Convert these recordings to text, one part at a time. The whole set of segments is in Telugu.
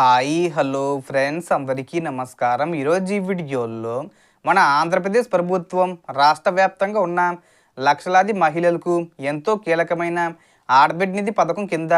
హాయ్ హలో ఫ్రెండ్స్ అందరికీ నమస్కారం. ఈరోజు ఈ వీడియోలో మన ఆంధ్రప్రదేశ్ ప్రభుత్వం రాష్ట్ర వ్యాప్తంగా ఉన్న లక్షలాది మహిళలకు ఎంతో కీలకమైన ఆడబిడ్ నిధి పథకం కింద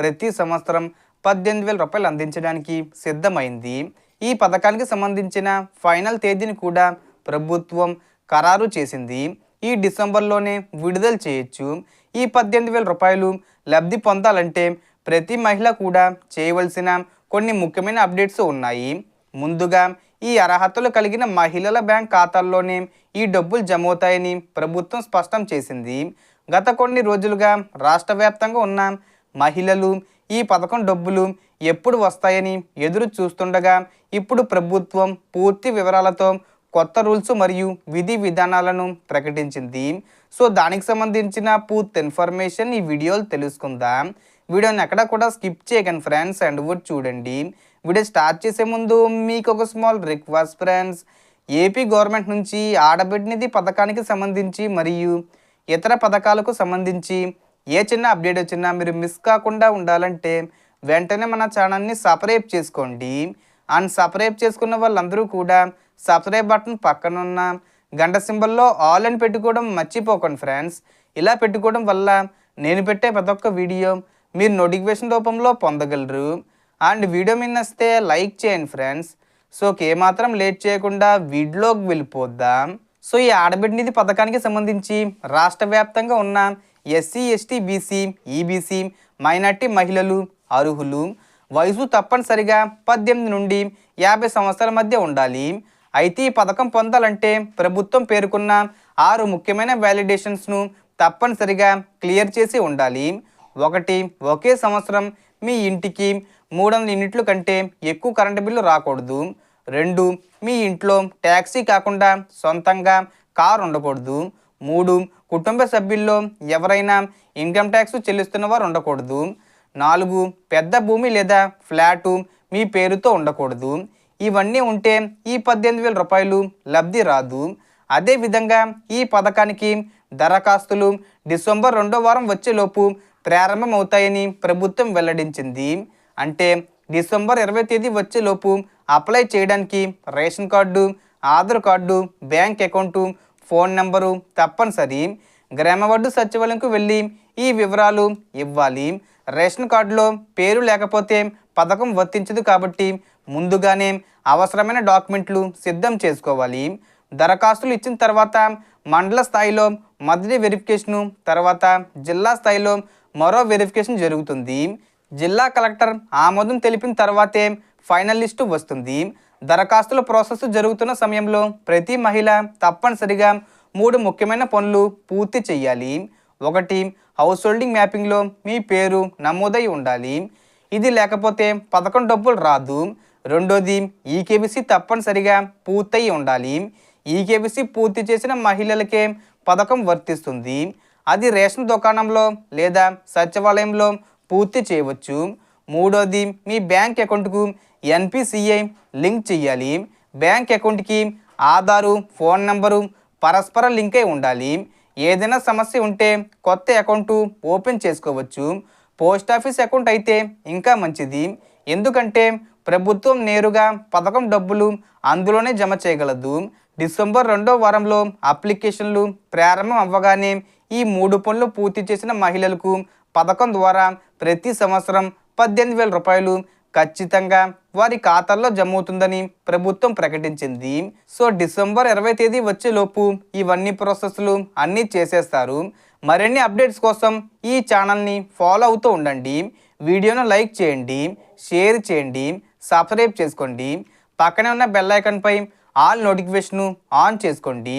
ప్రతి సంవత్సరం పద్దెనిమిది వేల రూపాయలు అందించడానికి సిద్ధమైంది. ఈ పథకానికి సంబంధించిన ఫైనల్ తేదీని కూడా ప్రభుత్వం ఖరారు చేసింది. ఈ డిసెంబర్లోనే విడుదల చేయొచ్చు. ఈ పద్దెనిమిది వేల రూపాయలు లబ్ధి పొందాలంటే ప్రతి మహిళ కూడా చేయవలసిన కొన్ని ముఖ్యమైన అప్డేట్స్ ఉన్నాయి. ముందుగా ఈ అర్హతలు కలిగిన మహిళల బ్యాంక్ ఖాతాల్లోనే ఈ డబ్బులు జమ అవుతాయని ప్రభుత్వం స్పష్టం చేసింది. గత కొన్ని రోజులుగా రాష్ట్ర వ్యాప్తంగా ఉన్న మహిళలు ఈ పథకం డబ్బులు ఎప్పుడు వస్తాయని ఎదురు చూస్తుండగా ఇప్పుడు ప్రభుత్వం పూర్తి వివరాలతో కొత్త రూల్స్ మరియు విధి విధానాలను ప్రకటించింది. సో దానికి సంబంధించిన పూర్తి ఇన్ఫర్మేషన్ ఈ వీడియోలు తెలుసుకుందాం. వీడియోని ఎక్కడ కూడా స్కిప్ చేయకండి ఫ్రెండ్స్ అండ్ కూడా చూడండి. వీడియో స్టార్ట్ చేసే ముందు మీకు ఒక small request friends. AP government నుంచి ఆడబిడ్డనిధి పథకానికి సంబంధించి మరియు ఇతర పథకాలకు సంబంధించి ఏ చిన్న అప్డేట్ వచ్చినా మీరు మిస్ కాకుండా ఉండాలంటే వెంటనే మన ఛానల్ని సపరేట్ చేసుకోండి. అండ్ సపరేట్ చేసుకున్న వాళ్ళందరూ కూడా సబ్స్క్రైబ్ బటన్ పక్కన ఉన్న గంట సింబల్లో ఆల్ అని పెట్టుకోవడం మర్చిపోకండి ఫ్రెండ్స్. ఇలా పెట్టుకోవడం వల్ల నేను పెట్టే ప్రతి ఒక్క వీడియో మీరు నోటిఫికేషన్ రూపంలో పొందగలరు. అండ్ వీడియో మీద నచ్చితే లైక్ చేయండి ఫ్రెండ్స్. సో ఏమాత్రం లేట్ చేయకుండా వీడియోకి వెళ్ళిపోద్దాం. సో ఈ ఆడబిడ్డ నిధి పథకానికి సంబంధించి రాష్ట్ర వ్యాప్తంగా ఉన్న SC ST BC EBC minority మహిళలు అర్హులు వయసు తప్పనిసరిగా పద్దెనిమిది నుండి యాభై సంవత్సరాల మధ్య ఉండాలి. అయితే ఈ పథకం పొందాలంటే ప్రభుత్వం పేర్కొన్న ఆరు ముఖ్యమైన వ్యాలిడేషన్స్ను తప్పనిసరిగా క్లియర్ చేసి ఉండాలి. ఒకటి ఒకే సంవత్సరం మీ ఇంటికి మూడు వందల యూనిట్ల కంటే ఎక్కువ కరెంటు బిల్లు రాకూడదు. రెండు మీ ఇంట్లో ట్యాక్సీ కాకుండా సొంతంగా కారు ఉండకూడదు. మూడు కుటుంబ సభ్యుల్లో ఎవరైనా ఇన్కమ్ ట్యాక్స్ చెల్లిస్తున్న వారు ఉండకూడదు. నాలుగు పెద్ద భూమి లేదా ఫ్లాటు మీ పేరుతో ఉండకూడదు. ఇవన్నీ ఉంటే ఈ పద్దెనిమిది వేల రూపాయలు లబ్ధి రాదు. అదేవిధంగా ఈ పథకానికి దరఖాస్తులు డిసెంబర్ రెండో వారం వచ్చేలోపు ప్రారంభమవుతాయని ప్రభుత్వం వెల్లడించింది. అంటే డిసెంబర్ ఇరవై తేదీ వచ్చేలోపు అప్లై చేయడానికి ration card Aadhaar card bank account phone number తప్పనిసరి. గ్రామవార్డు సచివాలయంకు వెళ్ళి ఈ వివరాలు ఇవ్వాలి. రేషన్ కార్డులో పేరు లేకపోతే పథకం వర్తించదు కాబట్టి ముందుగానే అవసరమైన డాక్యుమెంట్లు సిద్ధం చేసుకోవాలి. దరఖాస్తులు ఇచ్చిన తర్వాత మండల స్థాయిలో మొదటి వెరిఫికేషను తర్వాత జిల్లా స్థాయిలో మరో వెరిఫికేషన్ జరుగుతుంది. జిల్లా కలెక్టర్ ఆమోదం తెలిపిన తర్వాతే ఫైనల్ లిస్టు వస్తుంది. దరఖాస్తుల ప్రాసెస్ జరుగుతున్న సమయంలో ప్రతి మహిళ తప్పనిసరిగా మూడు ముఖ్యమైన పనులు పూర్తి చేయాలి. ఒకటి హౌస్ హోల్డింగ్ మ్యాపింగ్లో మీ పేరు నమోదై ఉండాలి. ఇది లేకపోతే పథకం డబ్బులు రాదు. రెండోది ఈకేబీసీ తప్పనిసరిగా పూర్తయి ఉండాలి. ఈకేబీసీ పూర్తి చేసిన మహిళలకే పథకం వర్తిస్తుంది. అది రేషన్ దుకాణంలో లేదా సచివాలయంలో పూర్తి చేయవచ్చు. మూడోది మీ బ్యాంక్ అకౌంట్కు ఎన్పిసిఐ లింక్ చేయాలి. బ్యాంక్ అకౌంట్కి ఆధారు ఫోన్ నంబరు పరస్పర లింక్ అయి ఉండాలి. ఏదైనా సమస్య ఉంటే కొత్త అకౌంటు ఓపెన్ చేసుకోవచ్చు. పోస్ట్ ఆఫీస్ అకౌంట్ అయితే ఇంకా మంచిది. ఎందుకంటే ప్రభుత్వం నేరుగా పథకం డబ్బులు అందులోనే జమ చేయగలదు. డిసెంబర్ రెండో వారంలో అప్లికేషన్లు ప్రారంభం అవ్వగానే ఈ మూడు పనులు పూర్తి చేసిన మహిళలకు పథకం ద్వారా ప్రతి సంవత్సరం పద్దెనిమిది వేల రూపాయలు ఖచ్చితంగా వారి ఖాతాల్లో జమ అవుతుందని ప్రభుత్వం ప్రకటించింది. సో డిసెంబర్ ఇరవై తేదీ వచ్చేలోపు ఇవన్నీ ప్రాసెస్లు అన్నీ చేసేస్తారు. మరిన్ని అప్డేట్స్ కోసం ఈ ఛానల్ని ఫాలో అవుతూ ఉండండి. వీడియోను లైక్ చేయండి షేర్ చేయండి సబ్స్క్రైబ్ చేసుకోండి. పక్కనే ఉన్న బెల్ ఐకాన్పై ఆల్ నోటిఫికేషన్ ఆన్ చేసుకోండి.